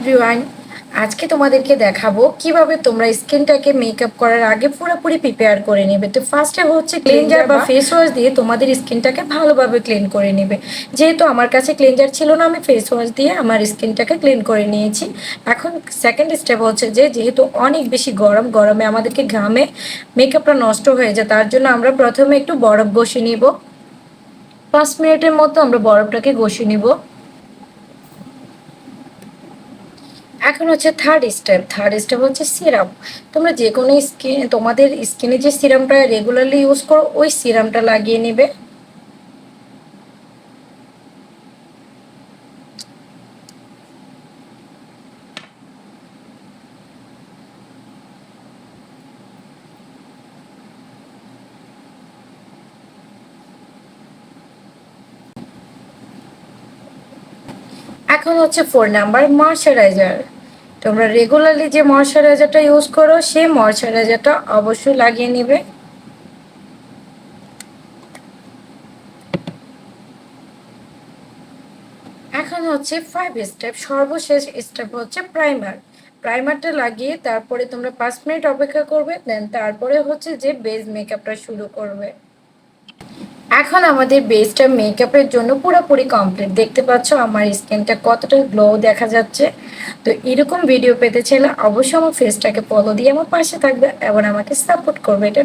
Everyone আজকে তোমাদেরকে দেখাবো কীভাবে তোমরা স্কিনটাকে মেকআপ করার আগে পুরোপুরি প্রিপেয়ার করে নেবে। তো ফার্স্টে হচ্ছে ক্লিনজার বা ফেস ওয়াশ দিয়ে তোমাদের স্কিনটাকে ভালোভাবে ক্লিন করে নেবে। যেহেতু আমার কাছে ক্লিনজার ছিল না আমি ফেস ওয়াশ দিয়ে আমার স্কিনটাকে ক্লিন করে নিয়েছি। এখন সেকেন্ড স্টেপ হচ্ছে যে যেহেতু অনেক বেশি গরম গরমে আমাদেরকে ঘামে মেকআপটা নষ্ট হয়ে যায় তার জন্য আমরা প্রথমে একটু বরফ ঘষে নিব। পাঁচ মিনিটের মতো আমরা বরফটাকে ঘষে নিব। এখন হচ্ছে থার্ড স্টেপ থার্ড স্টেপ হচ্ছে সিরাম তোমরা যে কোনো স্কিন তোমাদের স্কিনে যে সিরামটা রেগুলারলি ইউজ করো, ওই সিরামটা লাগিয়ে নেবে। এখন হচ্ছে ফোর নাম্বার ময়শ্চারাইজার তোমরা রেগুলারলি যে ময়শ্চারাইজারটা ইউজ করো, সেই ময়শ্চারাইজারটা অবশ্যই লাগিয়ে নেবে। এখন হচ্ছে ফাইভ স্টেপ সর্বশেষ স্টেপ হচ্ছে প্রাইমার প্রাইমারটা লাগিয়ে তারপরে তোমরা পাঁচ মিনিট অপেক্ষা করবে দেন তারপরে হচ্ছে যে বেস মেকআপটা শুরু করবে। এখন আমাদের বেসটা মেকআপের জন্য পুরোপুরি কমপ্লিট। দেখতে পাচ্ছ আমার স্কিনটা কতটা গ্লো দেখা যাচ্ছে। তো এরকম ভিডিও পেতে চাইলে অবশ্যই আমার ফেসটাকে ফলো দিয়ে আমার পাশে থাকবে এবং আমাকে সাপোর্ট করবে। এটা